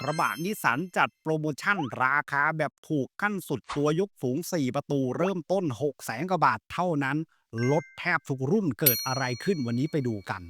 กระบะนิสสันจัดโปรโมชั่นราคาแบบถูกขั้นสุดตัวยกสูง 4 ประตูเริ่มต้น 6 แสนกว่าบาทเท่านั้น ลดแทบทุกรุ่นเกิดอะไรขึ้นวันนี้ไปดูกัน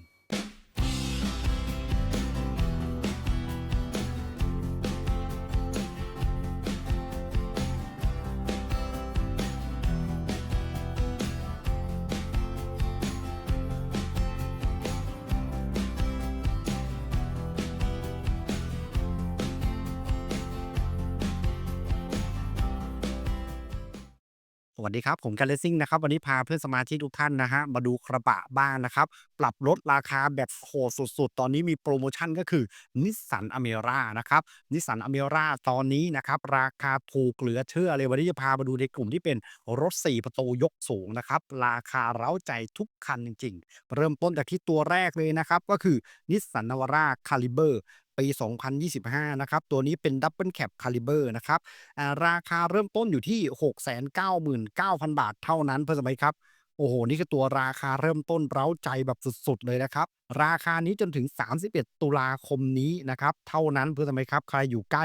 วัสดีครับ ผมกันเลซิ่งนะครับ วันนี้พาเพื่อนสมาชิกทุกท่านนะฮะ มาดูกระบะบ้านนะครับ ปรับลดราคาแบบโหดสุดๆ ตอนนี้มีโปรโมชั่นก็คือนิสสันอเมร่านะครับนิสสันอเมร่าตอนนี้นะครับ ราคาถูกเหลือเชื่อเลย วันนี้จะพามาดูในกลุ่มที่เป็นรถ 4 ประตูยกสูงนะครับ ราคาเร้าใจทุกคันจริง ๆ เริ่มต้นจากที่ตัวแรกเลยนะครับ ก็คือนิสสันนวาร่าคาลิเบอร์ ปี 2025 นะครับ ตัวนี้เป็น Double Cab Caliber นะครับ ราคาเริ่มต้นอยู่ที่ 699,000 บาทเท่านั้นเพื่อนสมัยครับ โอ้โห นี่คือตัวราคาเริ่มต้นเร้าใจแบบสุดๆ เลยนะครับ ราคานี้จนถึง 31 ตุลาคมนี้นะครับ เท่านั้นเพื่อนสมัยครับ ใครอยู่ใกล้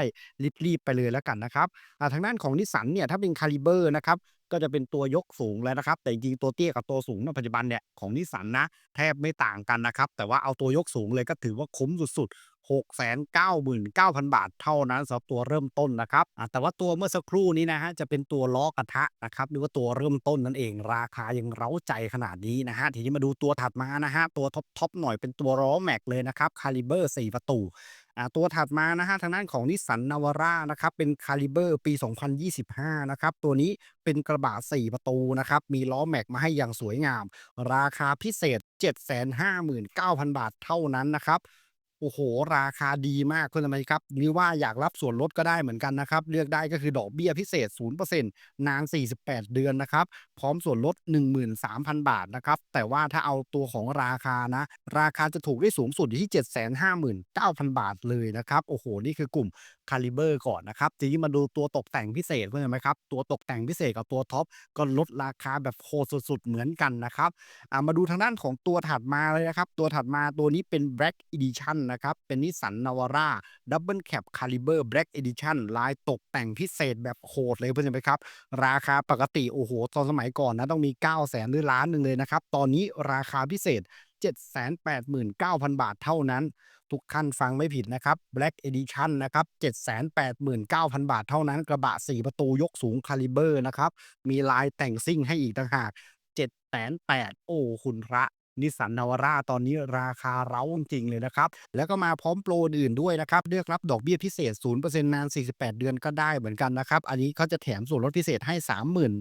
รีบๆไปเลยแล้วกันนะครับทางด้านของนิสสันเนี่ยถ้าเป็นคาลิเบอร์นะครับ ก็จะเป็นตัวยกสูงแล้วนะครับ แต่จริงตัวเตี้ยกับตัวสูงในปัจจุบันเนี่ยของนิสสันนะแทบไม่ต่างกันนะครับ แต่ว่าเอาตัวยกสูงเลยก็ถือว่าคุ้มสุดๆ699,000 บาทเท่านั้นสำหรับตัวเริ่มต้นนะครับแต่ว่าตัวเมื่อสักครู่นี้นะฮะจะเป็นตัวล้อกระทะนะครับหรือว่าตัวเริ่มต้นนั่นเองราคายังเร้าใจขนาดนี้นะฮะทีนี้มาดูตัวถัดมานะฮะตัวท็อปๆหน่อยเป็นตัวล้อแม็กเลยนะครับคาลิเบอร์ 4 ประตู ตัวถัดมานะฮะทางด้านของนิสสันนาวาร่านะครับเป็นคาลิเบอร์ปี 2025 นะครับ ตัวนี้เป็นกระบะ 4 ประตูนะครับ มีล้อแม็กมาให้อย่างสวยงาม ราคาพิเศษ 759,000 บาทเท่านั้นนะครับ โอ้โห ราคาดีมากคุณทำไมครับหรือว่าอยากรับส่วนลดก็ได้เหมือนกันนะครับ เลือกได้ก็คือดอกเบี้ยพิเศษ 0%นาน 48 เดือนนะครับ พร้อมส่วนลด 13,000 บาทนะครับ แต่ว่าถ้าเอาตัวของราคานะ ราคาจะถูกได้สูงสุดอยู่ที่ 759,000 บาทเลยนะครับ โอ้โห นี่คือกลุ่มคาลิเบอร์ก่อนนะครับ ทีนี้มาดูตัวตกแต่งพิเศษเพื่อนไหมครับ ตัวตกแต่งพิเศษกับตัวท็อปก็ลดราคาแบบโหสุดๆ เหมือนกันนะครับอ่ามาดูทางด้านของตัวถัดมาเลยนะครับ ตัวถัดมาตัวนี้เป็น Black Edition นะครับ เป็นนิสสันนาวาร่า Double Cab Caliber Black Edition ลายตกแต่งพิเศษแบบโหดเลยเพื่อนๆไหมครับ ราคาปกติ โอ้โห ตอนสมัยก่อนนะ ต้องมี 9 0 0 0 0 0หรือล้านหนึ่งเลยนะครับ ตอนนี้ราคาพิเศษ 789,000 บาทเท่านั้น ทุกขั้นฟังไม่ผิดนะครับ Black Edition นะครับ 789,000 บาทเท่านั้น กระบะ 4 ประตูยกสูงคาลิเบอร์นะครับ มีลายแต่งซิ่งให้อีกต่างหาก708,000โอ้ คุณพระ นิสสันนาวาร่าตอนนี้ราคาเร้าจริงเลยนะครับ แล้วก็มาพร้อมโปรอื่นด้วยนะครับเลือกรับดอกเบี้ยพิเศษ 0%นาน 48 เดือนก็ได้เหมือนกันนะครับ อันนี้เขาจะแถมส่วนลดพิเศษให้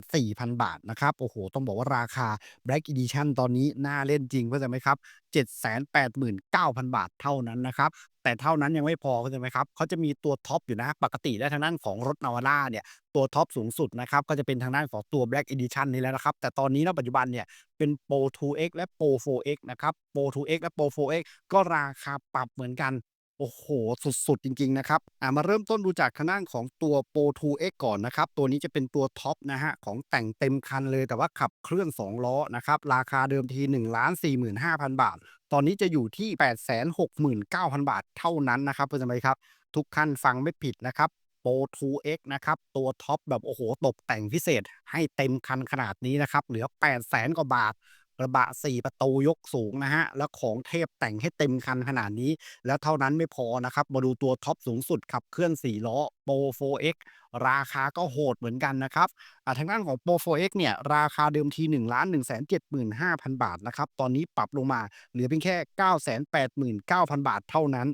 34,000 บาทนะครับ โอ้โห ต้องบอกว่าราคา Black Edition ตอนนี้น่าเล่นจริงเข้าใจไหมครับ 789,000 บาทเท่านั้นนะครับ แต่เท่านั้นยังไม่พอเข้าใจไหมครับเขาจะมีตัวท็อปอยู่นะ ปกติและทางด้านของรถนาวาร่าเนี่ยตัวท็อปสูงสุดนะครับก็จะเป็นทางด้านของตัว Black Edition นี่แล้วนะครับ แต่ตอนนี้ณปัจจุบันเนี่ยเป็น Pro 2X และ Pro 4X นะครับ Pro 2X และ Pro 4X ก็ราคาปรับเหมือนกัน โอ้โห สุดๆ จริง ๆ นะครับอ่ามาเริ่มต้นดูจากทางด้านของตัว Pro 2X ก่อนนะครับ ตัวนี้จะเป็นตัวท็อปนะฮะ ของแต่งเต็มคันเลย แต่ว่าขับเคลื่อน 2 ล้อนะครับ ราคาเดิมที145,000 บาท ตอนนี้จะอยู่ที่ 869,000 บาทเท่านั้นนะครับเพื่อนๆครับ ทุกขั้นฟังไม่ผิดนะครับ Pro 2X นะครับ ตัวท็อปแบบโอ้โห ตกแต่งพิเศษให้เต็มคันขนาดนี้นะครับ เหลือ 800,000 กว่าบาท กระบะ 4 ประตูยกสูงนะฮะ แล้วของเทพแต่งให้เต็มคันขนาดนี้ แล้วเท่านั้นไม่พอนะครับ มาดูตัวท็อปสูงสุดขับเคลื่อน 4 ล้อ Pro 4X ราคาก็โหดเหมือนกันนะครับทางด้านของ Pro 4X เนี่ย ราคาเดิมที1,175,000 บาทนะครับ ตอนนี้ปรับลงมาเหลือเพียงแค่ 989,000 บาทเท่านั้น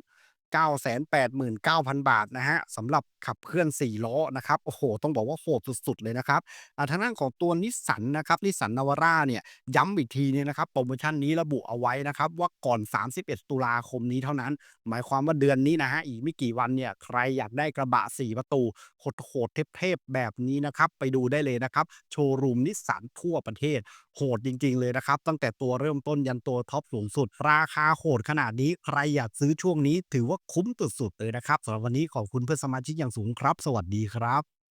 989,000 บาทนะฮะสำหรับ ขับเคลื่อน 4 ล้อนะครับโอ้โห ต้องบอกว่าโหดสุดๆเลยนะครับทางด้านของตัวนิสสันนะครับนิสสันนาวาร่าเนี่ยย้ำอีกทีเนึงนะครับโปรโมชั่นนี้ระบุเอาไว้นะครับว่าก่อน 31 ตุลาคมนี้เท่านั้น หมายความว่าเดือนนี้นะฮะอีกไม่กี่วันเนี่ยใครอยากได้กระบะ 4 ประตูโหดๆเทพๆแบบนี้นะครับไปดูได้เลยนะครับโชว์รูมนิสสันทั่วประเทศโหดจริง ๆ เลยนะครับ ตั้งแต่ตัวเริ่มต้นยันตัวท็อปสูงสุด ราคาโหดขนาดนี้ใครอยากซื้อช่วงนี้ ถือว่าคุ้มสุดๆเลยนะครับสำหรับวันนี้ขอบคุณเพื่อนสมาชิกอย่างสูงครับ สวัสดีครับ